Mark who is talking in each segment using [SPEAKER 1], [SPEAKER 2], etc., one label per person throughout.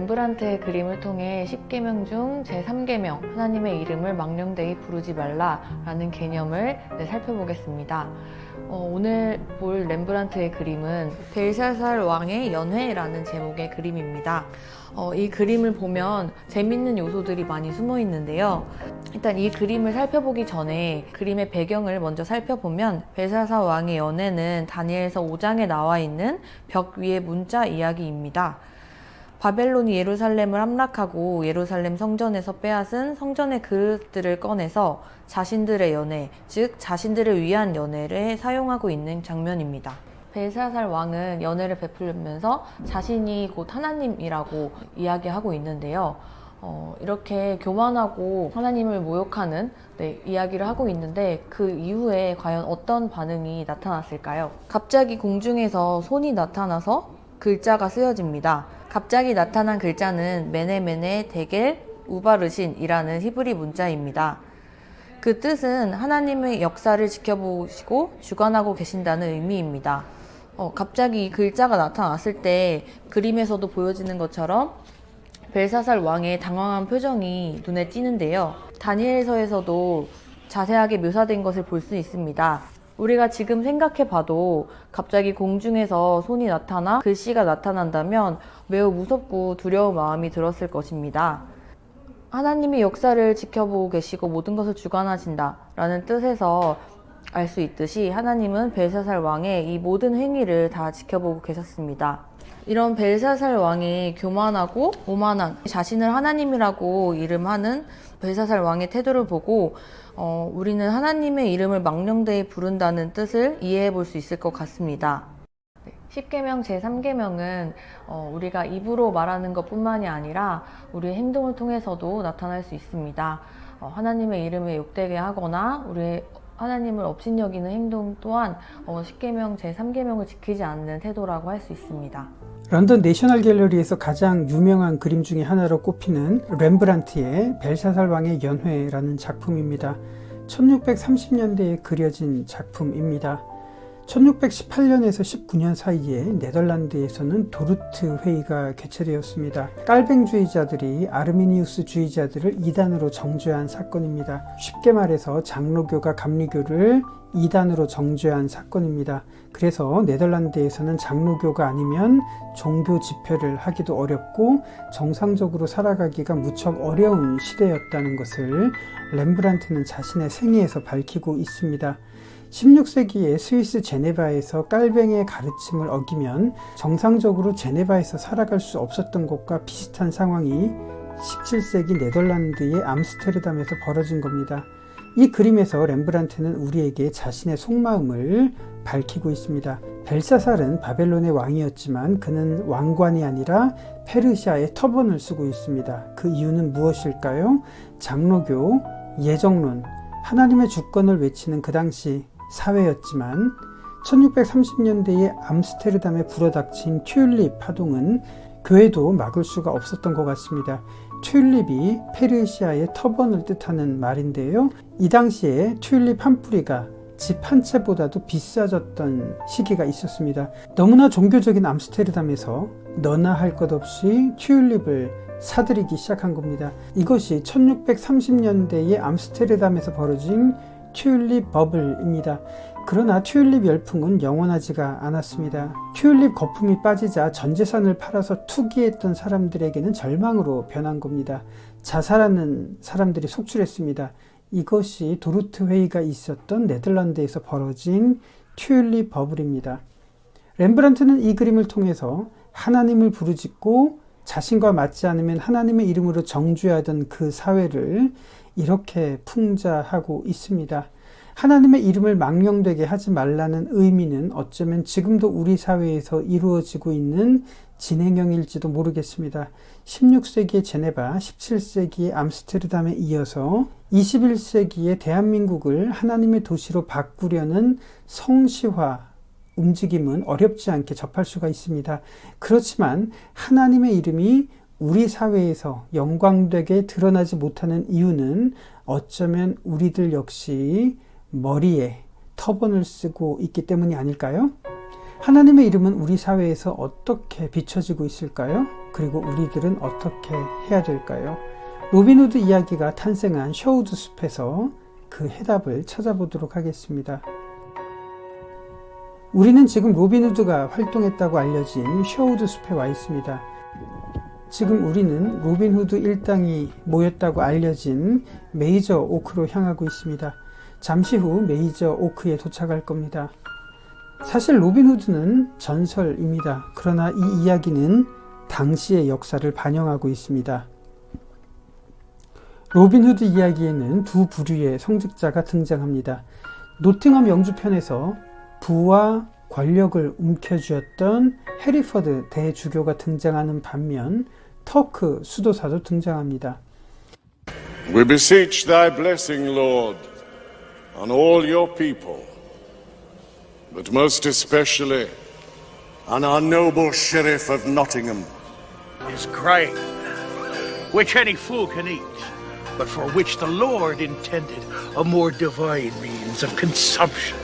[SPEAKER 1] 렘브란트의 그림을 통해 10계명 중 제3계명 하나님의 이름을 망령되이 부르지 말라라는 개념을 네, 살펴보겠습니다. 어, 오늘 볼 렘브란트의 그림은 벨샤살 왕의 연회라는 제목의 그림입니다. 어, 이 그림을 보면 재밌는 요소들이 많이 숨어 있는데요. 일단 이 그림을 살펴보기 전에 그림의 배경을 먼저 살펴보면 벨사사 왕의 연회는 다니엘서 5장에 나와 있는 벽 위의 문자 이야기입니다. 바벨론이 예루살렘을 함락하고 예루살렘 성전에서 빼앗은 성전의 그릇들을 꺼내서 자신들의 연회, 즉 자신들을 위한 연회를 사용하고 있는 장면입니다. 벨사살 왕은 연회를 베풀면서 자신이 곧 하나님이라고 이야기하고 있는데요. 어, 이렇게 교만하고 하나님을 모욕하는 네, 이야기를 하고 있는데 그 이후에 과연 어떤 반응이 나타났을까요? 갑자기 공중에서 손이 나타나서 글자가 쓰여집니다. 갑자기 나타난 글자는 메네메네 데겔 우바르신이라는 히브리 문자입니다. 그 뜻은 하나님의 역사를 지켜보시고 주관하고 계신다는 의미입니다. 어, 갑자기 이 글자가 나타났을 때 그림에서도 보여지는 것처럼 벨사살 왕의 당황한 표정이 눈에 띄는데요. 다니엘서에서도 자세하게 묘사된 것을 볼 수 있습니다. 우리가 지금 생각해 봐도 갑자기 공중에서 손이 나타나 글씨가 나타난다면 매우 무섭고 두려운 마음이 들었을 것입니다. 하나님이 역사를 지켜보고 계시고 모든 것을 주관하신다 라는 뜻에서 알 수 있듯이 하나님은 벨사살 왕의 이 모든 행위를 다 지켜보고 계셨습니다. 이런 벨사살 왕이 교만하고 오만한 자신을 하나님이라고 이름하는 벨사살 왕의 태도를 보고 어, 우리는 하나님의 이름을 망령되이 부른다는 뜻을 이해해 볼 수 있을 것 같습니다. 10계명 제3계명은 어, 우리가 입으로 말하는 것뿐만이 아니라 우리의 행동을 통해서도 나타날 수 있습니다. 어, 하나님의 이름을 욕되게 하거나 우리 하나님을 업신여기는 행동 또한 어, 10계명 제3계명을 지키지 않는 태도라고 할 수 있습니다.
[SPEAKER 2] 런던 내셔널 갤러리에서 가장 유명한 그림 중에 하나로 꼽히는 렘브란트의 벨사살 왕의 연회라는 작품입니다. 1630년대에 그려진 작품입니다. 1618년에서 19년 사이에 네덜란드에서는 도르트 회의가 개최되었습니다. 깔뱅주의자들이 아르미니우스 주의자들을 이단으로 정죄한 사건입니다. 쉽게 말해서 장로교가 감리교를 이단으로 정죄한 사건입니다. 그래서 네덜란드에서는 장로교가 아니면 종교 집회를 하기도 어렵고 정상적으로 살아가기가 무척 어려운 시대였다는 것을 렘브란트는 자신의 생애에서 밝히고 있습니다. 16세기에 스위스 제네바에서 깔뱅의 가르침을 어기면 정상적으로 제네바에서 살아갈 수 없었던 것과 비슷한 상황이 17세기 네덜란드의 암스테르담에서 벌어진 겁니다. 이 그림에서 렘브란트는 우리에게 자신의 속마음을 밝히고 있습니다. 벨사살은 바벨론의 왕이었지만 그는 왕관이 아니라 페르시아의 터번을 쓰고 있습니다. 그 이유는 무엇일까요? 장로교, 예정론, 하나님의 주권을 외치는 그 당시 사회였지만 1630년대에 암스테르담에 불어닥친 튤립 파동은 교회도 막을 수가 없었던 것 같습니다. 튤립이 페르시아의 터번을 뜻하는 말인데요. 이 당시에 튤립 한 뿌리가 집 한 채보다도 비싸졌던 시기가 있었습니다. 너무나 종교적인 암스테르담에서 너나 할 것 없이 튤립을 사들이기 시작한 겁니다. 이것이 1630년대에 암스테르담에서 벌어진 튤립 버블입니다. 그러나 튤립 열풍은 영원하지가 않았습니다. 튤립 거품이 빠지자 전 재산을 팔아서 투기했던 사람들에게는 절망으로 변한 겁니다. 자살하는 사람들이 속출했습니다. 이것이 도르트 회의가 있었던 네덜란드에서 벌어진 튤립 버블입니다. 렘브란트는 이 그림을 통해서 하나님을 부르짖고 자신과 맞지 않으면 하나님의 이름으로 정죄하던 그 사회를 이렇게 풍자하고 있습니다. 하나님의 이름을 망령되게 하지 말라는 의미는 어쩌면 지금도 우리 사회에서 이루어지고 있는 진행형일지도 모르겠습니다. 16세기의 제네바, 17세기의 암스테르담에 이어서 21세기의 대한민국을 하나님의 도시로 바꾸려는 성시화 움직임은 어렵지 않게 접할 수가 있습니다. 그렇지만 하나님의 이름이 우리 사회에서 영광되게 드러나지 못하는 이유는 어쩌면 우리들 역시 머리에 터번을 쓰고 있기 때문이 아닐까요? 하나님의 이름은 우리 사회에서 어떻게 비춰지고 있을까요? 그리고 우리들은 어떻게 해야 될까요? 로빈후드 이야기가 탄생한 셔우드 숲에서 그 해답을 찾아보도록 하겠습니다. 우리는 지금 로빈후드가 활동했다고 알려진 셔우드 숲에 와 있습니다. 지금 우리는 로빈후드 일당이 모였다고 알려진 메이저 오크로 향하고 있습니다. 잠시 후 메이저 오크에 도착할 겁니다. 사실 로빈후드는 전설입니다. 그러나 이 이야기는 당시의 역사를 반영하고 있습니다. 로빈후드 이야기에는 두 부류의 성직자가 등장합니다. 노팅엄 영주편에서 부와 권력을 움켜쥐었던 해리퍼드 대주교가 등장하는 반면 터크 수도사도 등장합니다.
[SPEAKER 3] We beseech thy blessing, Lord, on all your people, but most especially on our noble Sheriff of Nottingham.
[SPEAKER 4] is grain, which any fool can eat, but for which the Lord intended a more divine means of consumption.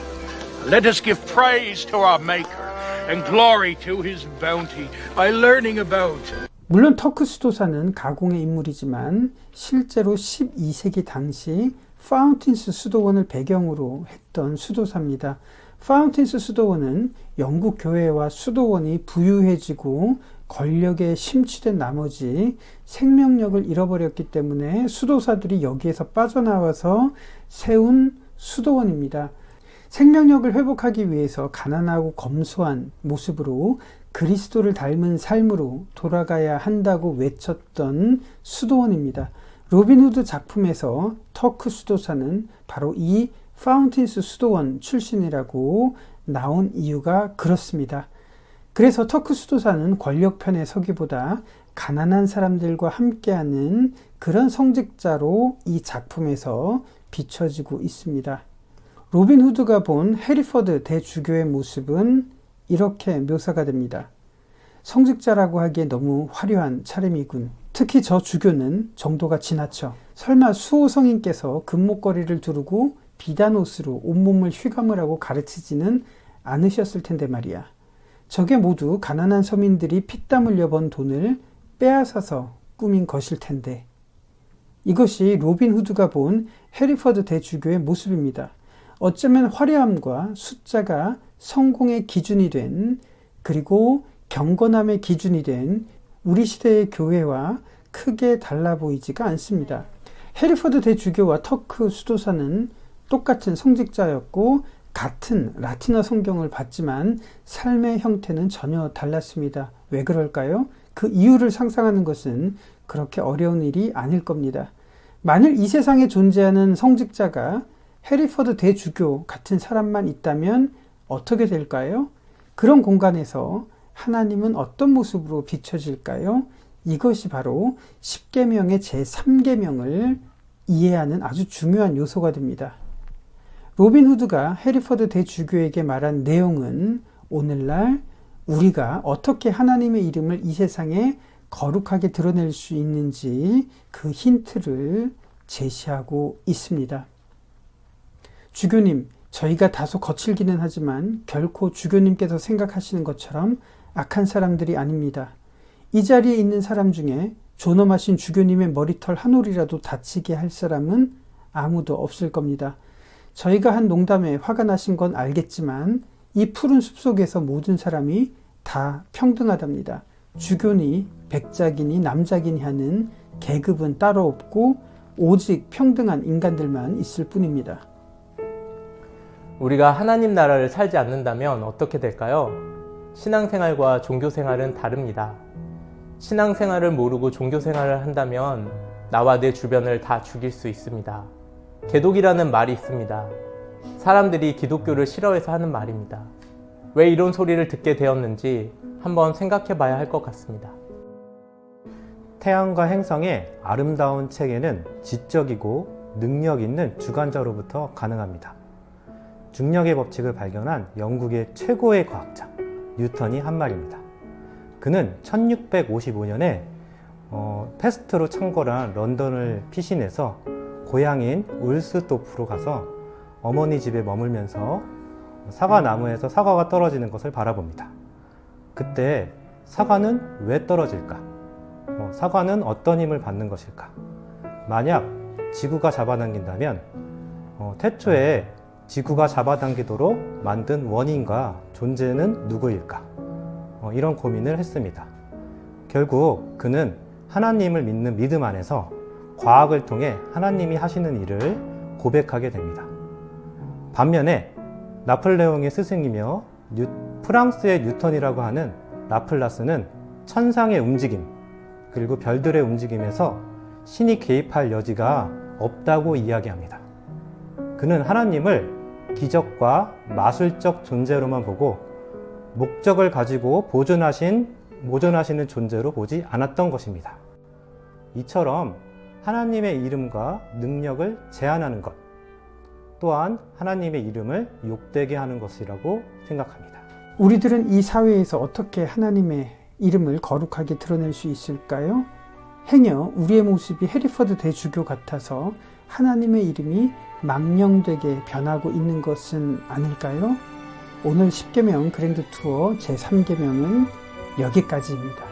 [SPEAKER 4] Let us give praise to our Maker and glory to his bounty by learning about
[SPEAKER 2] 물론 터크 수도사는 가공의 인물이지만 실제로 12세기 당시 파운틴스 수도원을 배경으로 했던 수도사입니다. 파운틴스 수도원은 영국 교회와 수도원이 부유해지고 권력에 심취된 나머지 생명력을 잃어버렸기 때문에 수도사들이 여기에서 빠져나와서 세운 수도원입니다. 생명력을 회복하기 위해서 가난하고 검소한 모습으로 그리스도를 닮은 삶으로 돌아가야 한다고 외쳤던 수도원입니다. 로빈후드 작품에서 터크 수도사는 바로 이 파운틴스 수도원 출신이라고 나온 이유가 그렇습니다. 그래서 터크 수도사는 권력편에 서기보다 가난한 사람들과 함께하는 그런 성직자로 이 작품에서 비춰지고 있습니다. 로빈 후드가 본 해리퍼드 대주교의 모습은 이렇게 묘사가 됩니다. 성직자라고 하기에 너무 화려한 차림이군. 특히 저 주교는 정도가 지나쳐. 설마 수호성인께서 금목걸이를 두르고 비단 옷으로 온몸을 휘감을 하고 가르치지는 않으셨을 텐데 말이야. 저게 모두 가난한 서민들이 피땀 흘려 번 돈을 빼앗아서 꾸민 것일 텐데. 이것이 로빈 후드가 본 해리퍼드 대주교의 모습입니다. 어쩌면 화려함과 숫자가 성공의 기준이 된 그리고 경건함의 기준이 된 우리 시대의 교회와 크게 달라 보이지가 않습니다. 해리퍼드 대주교와 터크 수도사는 똑같은 성직자였고 같은 라틴어 성경을 봤지만 삶의 형태는 전혀 달랐습니다. 왜 그럴까요? 그 이유를 상상하는 것은 그렇게 어려운 일이 아닐 겁니다. 만일 이 세상에 존재하는 성직자가 해리퍼드 대주교 같은 사람만 있다면 어떻게 될까요? 그런 공간에서 하나님은 어떤 모습으로 비춰질까요? 이것이 바로 10계명의 제3계명을 이해하는 아주 중요한 요소가 됩니다. 로빈 후드가 해리퍼드 대주교에게 말한 내용은 오늘날 우리가 어떻게 하나님의 이름을 이 세상에 거룩하게 드러낼 수 있는지 그 힌트를 제시하고 있습니다. 주교님, 저희가 다소 거칠기는 하지만 결코 주교님께서 생각하시는 것처럼 악한 사람들이 아닙니다. 이 자리에 있는 사람 중에 존엄하신 주교님의 머리털 한 올이라도 다치게 할 사람은 아무도 없을 겁니다. 저희가 한 농담에 화가 나신 건 알겠지만 이 푸른 숲 속에서 모든 사람이 다 평등하답니다. 주교니 백작이니 남작이니 하는 계급은 따로 없고 오직 평등한 인간들만 있을 뿐입니다.
[SPEAKER 5] 우리가 하나님 나라를 살지 않는다면 어떻게 될까요? 신앙생활과 종교생활은 다릅니다. 신앙생활을 모르고 종교생활을 한다면 나와 내 주변을 다 죽일 수 있습니다. 개독이라는 말이 있습니다. 사람들이 기독교를 싫어해서 하는 말입니다. 왜 이런 소리를 듣게 되었는지 한번 생각해 봐야 할 것 같습니다.
[SPEAKER 6] 태양과 행성의 아름다운 체계는 지적이고 능력 있는 주관자로부터 가능합니다. 중력의 법칙을 발견한 영국의 최고의 과학자 뉴턴이 한 말입니다. 그는 1655년에 어, 패스트로 창궐한 런던을 피신해서 고향인 울스도프로 가서 어머니 집에 머물면서 사과 나무에서 사과가 떨어지는 것을 바라봅니다. 그때 사과는 왜 떨어질까? 어, 사과는 어떤 힘을 받는 것일까? 만약 지구가 잡아당긴다면 어, 태초에 지구가 잡아당기도록 만든 원인과 존재는 누구일까? 어, 이런 고민을 했습니다. 결국 그는 하나님을 믿는 믿음 안에서 과학을 통해 하나님이 하시는 일을 고백하게 됩니다. 반면에 나폴레옹의 스승이며 뉴- 프랑스의 뉴턴이라고 하는 라플라스는 천상의 움직임 그리고 별들의 움직임에서 신이 개입할 여지가 없다고 이야기합니다. 그는 하나님을 기적과 마술적 존재로만 보고 목적을 가지고 보존하신 보존하시는 존재로 보지 않았던 것입니다. 이처럼 하나님의 이름과 능력을 제한하는 것 또한 하나님의 이름을 욕되게 하는 것이라고 생각합니다.
[SPEAKER 2] 우리들은 이 사회에서 어떻게 하나님의 이름을 거룩하게 드러낼 수 있을까요? 행여 우리의 모습이 해리퍼드 대주교 같아서 하나님의 이름이 망령되게 변하고 있는 것은 아닐까요? 오늘 10계명 그랜드 투어 제3계명은 여기까지입니다.